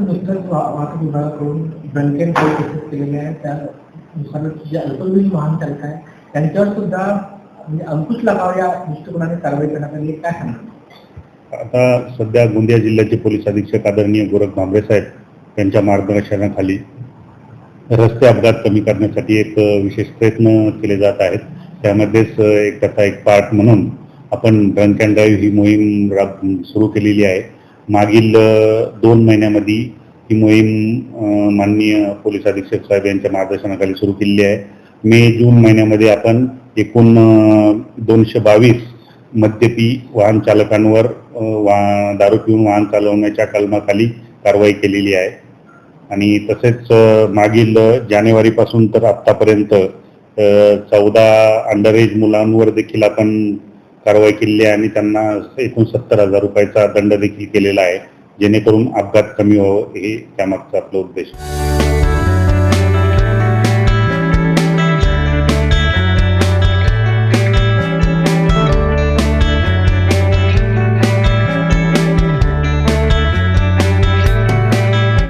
निश्चितच वा- वाहतूक विभागाकडून ड्रंकेन केसेस केलेले आहेत. त्यानुसार जे अल्पवयीन वाहन चालक आहे त्यांच्यावर सुद्धा म्हणजे अंकुश लागावं या दृष्टिकोनाने कारवाई करण्यात आली काय सांगणार आता सध्या गोंदिया जिल्ह्याचे पोलीस अधीक्षक आदरणीय गोरख भांबरे साहेब यांच्या मार्गदर्शनाखाली रस्ते अपघात कमी करण्यासाठी एक विशेष प्रयत्न केले जात आहेत. त्यामध्येच एक त्याचा एक पार्ट म्हणून आपण ड्रंक अँड ड्राईव्ह ही मोहीम राब सुरू केलेली आहे. मागील दोन महिन्यामध्ये ही मोहीम माननीय पोलीस अधीक्षक साहेब यांच्या मार्गदर्शनाखाली सुरू केलेली आहे. मे जून महिन्यामध्ये आपण एकूण दोनशे बावीस मद्यपी वाहन चालकांवर वा दारू पिऊन वाहन चालवण्याच्या कलमाखाली कारवाई केलेली आहे. आणि तसेच मागील जानेवारीपासून तर आत्तापर्यंत चौदा अंडर एज मुलांवर देखील आपण कारवाई केलेली आहे आणि त्यांना एकूण सत्तर हजार रुपयाचा दंड देखील केलेला आहे जेणेकरून अपघात कमी व्हावं हे त्यामागचा आपला उद्देश आहे.